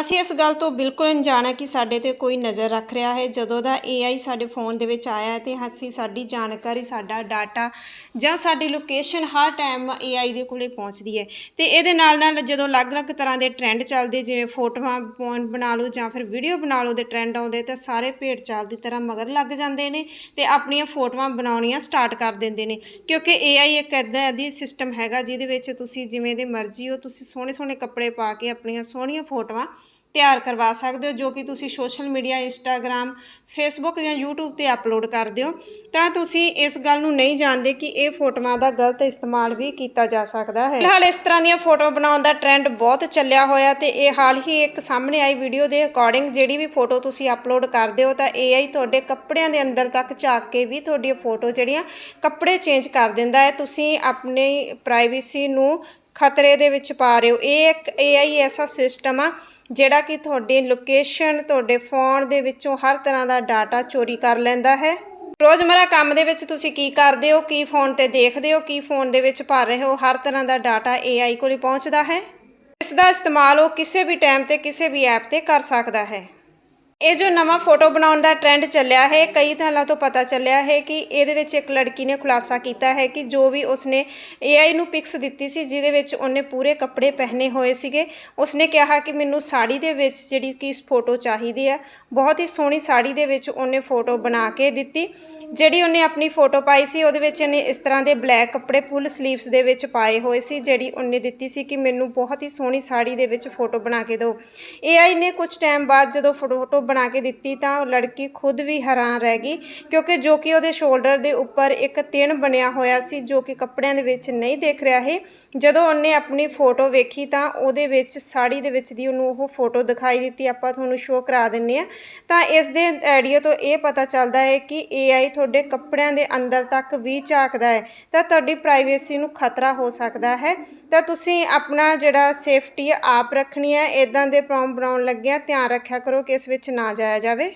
ਅਸੀਂ ਇਸ ਗੱਲ ਤੋਂ ਬਿਲਕੁਲ ਅਣਜਾਣ ਹੈ ਕਿ ਸਾਡੇ ਤੇ ਕੋਈ ਨਜ਼ਰ ਰੱਖ ਰਿਹਾ ਹੈ। ਜਦੋਂ ਦਾ AI ਸਾਡੇ ਫੋਨ ਦੇ ਵਿੱਚ ਆਇਆ ਹੈ ਤੇ ਅਸੀਂ ਸਾਡੀ ਜਾਣਕਾਰੀ, ਸਾਡਾ ਡਾਟਾ ਜਾਂ ਸਾਡੀ ਲੋਕੇਸ਼ਨ ਹਰ ਟਾਈਮ AI ਦੇ ਕੋਲੇ ਪਹੁੰਚਦੀ ਹੈ। ਤੇ ਇਹਦੇ ਨਾਲ ਨਾਲ ਜਦੋਂ ਅਲੱਗ-ਅਲੱਗ ਤਰ੍ਹਾਂ ਦੇ ਟ੍ਰੈਂਡ ਚੱਲਦੇ, ਜਿਵੇਂ ਫੋਟੋਆਂ ਪੌਣ ਬਣਾ ਲਓ ਜਾਂ ਫਿਰ ਵੀਡੀਓ ਬਣਾ ਲਓ ਦੇ ਟ੍ਰੈਂਡ ਆਉਂਦੇ ਤਾਂ ਸਾਰੇ ਭੇਡ ਚਾਲ ਦੀ ਤਰ੍ਹਾਂ ਮਗਰ ਲੱਗ ਜਾਂਦੇ ਨੇ ਤੇ ਆਪਣੀਆਂ ਫੋਟੋਆਂ ਬਣਾਉਣੀਆਂ ਸਟਾਰਟ ਕਰ ਦਿੰਦੇ ਨੇ। ਕਿਉਂਕਿ AI ਇੱਕ ਇੱਦਾਂ ਦੀ ਸਿਸਟਮ ਹੈਗਾ ਜਿਹਦੇ ਵਿੱਚ ਤੁਸੀਂ ਜਿਵੇਂ ਦੇ ਮਰਜ਼ੀ ਹੋ, ਤੁਸੀਂ ਸੋਹਣੇ ਸੋਹਣੇ ਕੱਪੜੇ ਪਾ ਕੇ ਆਪਣੀਆਂ ਸੋਹਣੀਆਂ ਫੋਟੋਆਂ ਤਿਆਰ ਕਰਵਾ ਸਕਦੇ ਹੋ, ਜੋ ਕਿ ਤੁਸੀਂ ਸੋਸ਼ਲ ਮੀਡੀਆ ਇੰਸਟਾਗ੍ਰam ਫੇਸਬੁੱਕ ਜਾਂ YouTube ਤੇ ਅਪਲੋਡ ਕਰਦੇ ਹੋ। ਤਾਂ ਤੁਸੀਂ ਇਸ ਗੱਲ ਨੂੰ ਨਹੀਂ ਜਾਣਦੇ ਕਿ ਇਹ ਫੋਟੋਆਂ ਦਾ ਗਲਤ ਇਸਤੇਮਾਲ ਵੀ ਕੀਤਾ ਜਾ ਸਕਦਾ ਹੈ। ਫਿਲਹਾਲ ਇਸ ਤਰ੍ਹਾਂ ਦੀਆਂ ਫੋਟੋ ਬਣਾਉਣ ਦਾ ਟ੍ਰੈਂਡ ਬਹੁਤ ਚੱਲਿਆ ਹੋਇਆ ਤੇ ਇਹ ਹਾਲ ਹੀ ਇੱਕ ਸਾਹਮਣੇ ਆਈ ਵੀਡੀਓ ਦੇ ਅਕੋਰਡਿੰਗ ਜਿਹੜੀ ਵੀ ਫੋਟੋ ਤੁਸੀਂ ਅਪਲੋਡ ਕਰਦੇ ਹੋ, ਤਾਂ AI ਤੁਹਾਡੇ ਕੱਪੜਿਆਂ ਦੇ ਅੰਦਰ ਤੱਕ ਝਾਕ ਕੇ ਵੀ ਤੁਹਾਡੀ ਫੋਟੋ ਜਿਹੜੀਆਂ ਕੱਪੜੇ ਚੇਂਜ ਕਰ ਦਿੰਦਾ ਹੈ। ਤੁਸੀਂ ਆਪਣੀ ਪ੍ਰਾਈਵੇਸੀ ਨੂੰ ਖਤਰੇ ਦੇ ਵਿੱਚ ਪਾ ਰਹੇ ਹੋ। ਇਹ ਇੱਕ AI ਐਸਾ ਸਿਸਟਮ ਆ ਜਿਹੜਾ ਕਿ ਤੁਹਾਡੀ ਲੋਕੇਸ਼ਨ ਤੁਹਾਡੇ ਫੋਨ ਦੇ ਵਿੱਚੋਂ ਹਰ ਤਰ੍ਹਾਂ ਦਾ ਡਾਟਾ ਚੋਰੀ ਕਰ ਲੈਂਦਾ ਹੈ। ਰੋਜ਼ਮਰਾ ਕੰਮ ਦੇ ਵਿੱਚ ਤੁਸੀਂ ਕੀ ਕਰਦੇ ਹੋ, ਕੀ ਫੋਨ ਤੇ ਦੇਖਦੇ ਹੋ, ਕੀ ਫੋਨ ਦੇ ਵਿੱਚ ਭਰ ਰਹੇ ਹੋ, ਹਰ ਤਰ੍ਹਾਂ ਦਾ ਡਾਟਾ AI ਕੋਲ ਪਹੁੰਚਦਾ ਹੈ। ਇਸ ਦਾ ਇਸਤੇਮਾਲ ਉਹ ਕਿਸੇ ਵੀ ਟਾਈਮ ਤੇ, ਕਿਸੇ ਵੀ ਐਪ ਤੇ ਕਰ ਸਕਦਾ ਹੈ। ਇਹ ਜੋ ਨਵਾਂ ਫੋਟੋ ਬਣਾਉਣ ਦਾ ਟ੍ਰੈਂਡ ਚੱਲਿਆ ਹੈ, ਕਈ ਥਾਲਾਂ ਤੋਂ ਪਤਾ ਚੱਲਿਆ ਹੈ ਕਿ ਇਹਦੇ ਵਿੱਚ ਇੱਕ ਲੜਕੀ ਨੇ ਖੁਲਾਸਾ ਕੀਤਾ ਹੈ ਕਿ ਜੋ ਵੀ ਉਸਨੇ AI ਨੂੰ ਪਿਕਸ ਦਿੱਤੀ ਸੀ, ਜਿਹਦੇ ਵਿੱਚ ਉਹਨੇ ਪੂਰੇ ਕੱਪੜੇ ਪਹਿਨੇ ਹੋਏ ਸੀਗੇ। ਉਸਨੇ ਕਿਹਾ ਕਿ ਮੈਨੂੰ ਸਾੜੀ ਦੇ ਵਿੱਚ ਜਿਹੜੀ ਕਿ ਫੋਟੋ ਚਾਹੀਦੀ ਆ ਬਹੁਤ ਹੀ ਸੋਹਣੀ ਸਾੜੀ ਦੇ ਵਿੱਚ ਉਹਨੇ ਫੋਟੋ ਬਣਾ ਕੇ ਦਿੱਤੀ। ਜਿਹੜੀ ਉਹਨੇ ਆਪਣੀ ਫੋਟੋ ਪਾਈ ਸੀ, ਉਹਦੇ ਵਿੱਚ ਇਹਨੇ ਇਸ ਤਰ੍ਹਾਂ ਦੇ ਬਲੈਕ ਕੱਪੜੇ ਫੁੱਲ ਸਲੀਵਸ ਦੇ ਵਿੱਚ ਪਾਏ ਹੋਏ ਸੀ, ਜਿਹੜੀ ਉਹਨੇ ਦਿੱਤੀ ਸੀ ਕਿ ਮੈਨੂੰ ਬਹੁਤ ਹੀ ਸੋਹਣੀ ਸਾੜੀ ਦੇ ਵਿੱਚ ਫੋਟੋ ਬਣਾ ਕੇ ਦਿਓ। AI ਨੇ ਕੁਝ ਟਾਈਮ ਬਾਅਦ ਜਦੋਂ ਫੋਟੋ ਬਣਾ ਕੇ ਦਿੱਤੀ ਤਾਂ ਉਹ ਲੜਕੀ ਖੁਦ ਵੀ ਹੈਰਾਨ ਰਹਿ ਗਈ, ਕਿਉਂਕਿ ਜੋ ਕਿ ਉਹਦੇ ਸ਼ੋਲਡਰ ਦੇ ਉੱਪਰ ਇੱਕ ਤਿਣ ਬਣਿਆ ਹੋਇਆ ਸੀ ਜੋ ਕਿ ਕੱਪੜਿਆਂ ਦੇ ਵਿੱਚ ਨਹੀਂ ਦਿਖ ਰਿਹਾ ਹੈ ਜਦੋਂ ਉਹਨੇ ਆਪਣੀ ਫੋਟੋ ਵੇਖੀ ਤਾਂ ਉਹਦੇ ਵਿੱਚ ਸਾੜੀ ਦੇ ਵਿੱਚ ਦੀ ਉਹਨੂੰ ਉਹ ਫੋਟੋ ਦਿਖਾਈ ਦਿੱਤੀ, ਆਪਾਂ ਤੁਹਾਨੂੰ ਸ਼ੋਅ ਕਰਾ ਦਿੰਨੇ ਆ। ਤਾਂ ਇਸ ਦੇ ਆਈਡੀਆ ਤੋਂ ਇਹ ਪਤਾ ਚੱਲਦਾ ਹੈ ਕਿ AI ਤੁਹਾਡੇ ਕੱਪੜਿਆਂ ਦੇ ਅੰਦਰ ਤੱਕ ਵੀ ਝਾਕਦਾ ਹੈ, ਤਾਂ ਤੁਹਾਡੀ ਪ੍ਰਾਈਵੇਸੀ ਨੂੰ ਖਤਰਾ ਹੋ ਸਕਦਾ ਹੈ। ਤਾਂ ਤੁਸੀਂ ਆਪਣਾ ਜਿਹੜਾ ਸੇਫਟੀ ਆਪ ਰੱਖਣੀ ਹੈ ਇਦਾਂ ਦੇ ਪ੍ਰੋਮ ਬਣਾਉਣ ਲੱਗਿਆ ਧਿਆਨ ਰੱਖਿਆ ਕਰੋ ਕਿ ਇਸ ਵਿੱਚ ਨਾ ਜਾਇਆ ਜਾਵੇ।